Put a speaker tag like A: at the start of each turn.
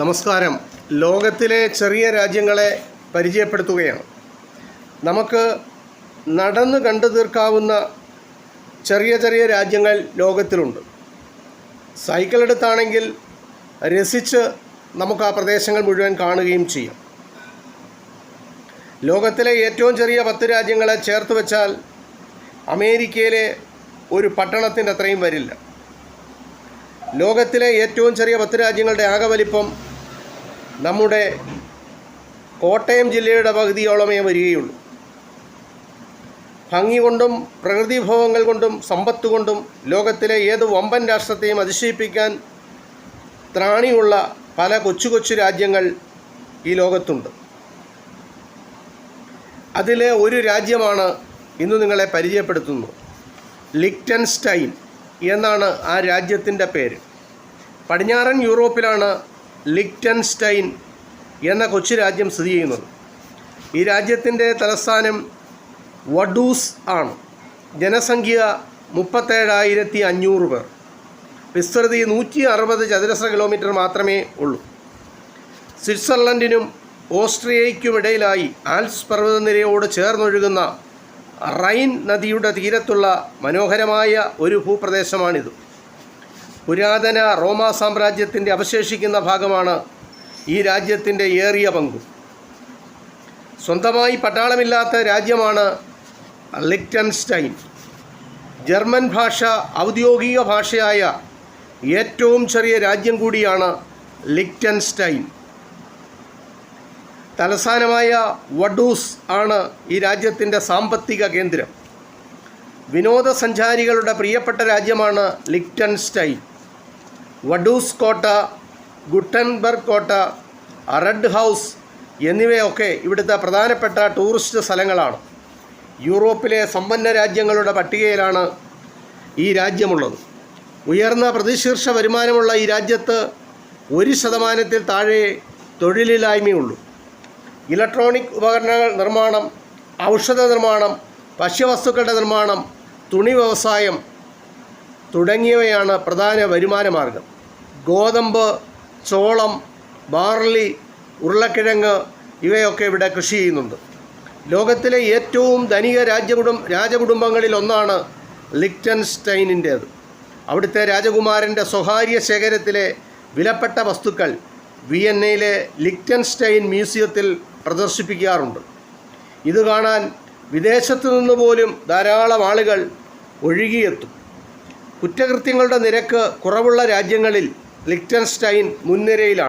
A: നമസ്കാരം. ലോകത്തിലെ ചെറിയ രാജ്യങ്ങളെ പരിചയപ്പെടുത്തുകയാണ്. നമുക്ക് നടന്ന് കണ്ടു തീർക്കാവുന്ന ചെറിയ ചെറിയ രാജ്യങ്ങൾ ലോകത്തിലുണ്ട്. സൈക്കിൾ എടുത്താണെങ്കിൽ രസിച്ച് നമുക്ക് ആ പ്രദേശങ്ങൾ മുഴുവൻ കാണുകയും ചെയ്യാം. ലോകത്തിലെ ഏറ്റവും ചെറിയ പത്ത് രാജ്യങ്ങളെ ചേർത്ത് വെച്ചാൽ അമേരിക്കയിലെ ഒരു പട്ടണത്തിന്റെ അത്രയും വരില്ല. ലോകത്തിലെ ഏറ്റവും ചെറിയ പത്ത് രാജ്യങ്ങളുടെ ആകെ വലിപ്പം നമ്മുടെ കോട്ടയം ജില്ലയുടെ പകുതിയോളമേ വരികയുള്ളൂ. ഭംഗി കൊണ്ടും പ്രകൃതി വിഭവങ്ങൾ കൊണ്ടും സമ്പത്ത് കൊണ്ടും ലോകത്തിലെ ഏത് വമ്പൻ രാഷ്ട്രത്തെയും അതിശയിപ്പിക്കാൻ ത്രാണിയുള്ള പല കൊച്ചു കൊച്ചു രാജ്യങ്ങൾ ഈ ലോകത്തുണ്ട്. അതിലെ ഒരു രാജ്യമാണ് ഇന്ന് നിങ്ങളെ പരിചയപ്പെടുത്തുന്നത്. ലിക്റ്റൻസ്റ്റൈൻ എന്നാണ് ആ രാജ്യത്തിന്റെ പേര്. പടിഞ്ഞാറൻ യൂറോപ്പിലാണ് ലിക്റ്റൻസ്റ്റൈൻ എന്ന കൊച്ചു രാജ്യം സ്ഥിതി ചെയ്യുന്നത് ഈ രാജ്യത്തിന്റെ തലസ്ഥാനം വഡൂസ് ആണ്. ജനസംഖ്യ മുപ്പത്തേഴായിരത്തി അഞ്ഞൂറ് പേർ. വിസ്തൃതി നൂറ്റി അറുപത് ചതുരശ്ര കിലോമീറ്റർ മാത്രമേ ഉള്ളൂ. സ്വിറ്റ്സർലൻഡിനും ഓസ്ട്രിയയ്ക്കുമിടയിലായി ആൽസ് പർവതനിരയോട് ചേർന്നൊഴുകുന്ന റൈൻ നദിയുടെ തീരത്തുള്ള മനോഹരമായ ഒരു ഭൂപ്രദേശമാണിത്. പുരാതന റോമാ സാമ്രാജ്യത്തിന്റെ അവശേഷിക്കുന്ന ഭാഗമാണ് ഈ രാജ്യത്തിന്റെ ഏറിയ പങ്കും. സ്വന്തമായി പട്ടാളമില്ലാത്ത രാജ്യമാണ് ലിക്റ്റൻസ്റ്റൈൻ. ജർമ്മൻ ഭാഷ ഔദ്യോഗിക ഭാഷയായ ഏറ്റവും ചെറിയ രാജ്യം കൂടിയാണ് ലിക്റ്റൻസ്റ്റൈൻ. തലസ്ഥാനമായ വഡൂസ് ആണ് ഈ രാജ്യത്തിന്റെ സാമ്പത്തിക കേന്ദ്രം. വിനോദസഞ്ചാരികളുടെ പ്രിയപ്പെട്ട രാജ്യമാണ് ലിക്റ്റൻസ്റ്റൈൻ. വഡൂസ് കോട്ട ഗുട്ടൻബർഗ് കോട്ട റെഡ് ഹൗസ് എന്നിവയൊക്കെ ഇവിടുത്തെ പ്രധാനപ്പെട്ട ടൂറിസ്റ്റ് സ്ഥലങ്ങളാണ്. യൂറോപ്പിലെ സമ്പന്ന രാജ്യങ്ങളുടെ പട്ടികയിലാണ് ഈ രാജ്യമുള്ളത്. ഉയർന്ന പ്രതിശീർഷ വരുമാനമുള്ള ഈ രാജ്യത്ത് ഒരു ശതമാനത്തിൽ താഴെ തൊഴിലില്ലായ്മയുള്ളൂ. ഇലക്ട്രോണിക് ഉപകരണങ്ങൾ നിർമ്മാണം ഔഷധ നിർമ്മാണം ഭക്ഷ്യവസ്തുക്കളുടെ നിർമ്മാണം തുണി വ്യവസായം തുടങ്ങിയവയാണ് പ്രധാന വരുമാന മാർഗം ഗോതമ്പ് ചോളം ബാർലി ഉരുളക്കിഴങ്ങ് ഇവയൊക്കെ ഇവിടെ കൃഷി ചെയ്യുന്നുണ്ട്. ലോകത്തിലെ ഏറ്റവും ധനിക രാജ്യകുടും രാജകുടുംബങ്ങളിൽ ഒന്നാണ് ലിക്റ്റൻസ്റ്റൈനിന്റേത് അവിടുത്തെ രാജകുമാരന്റെ സ്വകാര്യ ശേഖരത്തിലെ വിലപ്പെട്ട വസ്തുക്കൾ വിയന്നയിലെ ലിക്റ്റൻസ്റ്റൈൻ മ്യൂസിയത്തിൽ പ്രദർശിപ്പിക്കാറുണ്ട്. ഇത് കാണാൻ വിദേശത്തു നിന്ന് പോലും ധാരാളം ആളുകൾ ഒഴുകിയെത്തും. കുറ്റകൃത്യങ്ങളുടെ നിരക്ക് കുറവുള്ള രാജ്യങ്ങളിൽ ലിക്റ്റൻസ്റ്റൈൻ മുൻനിരയിലാണ്.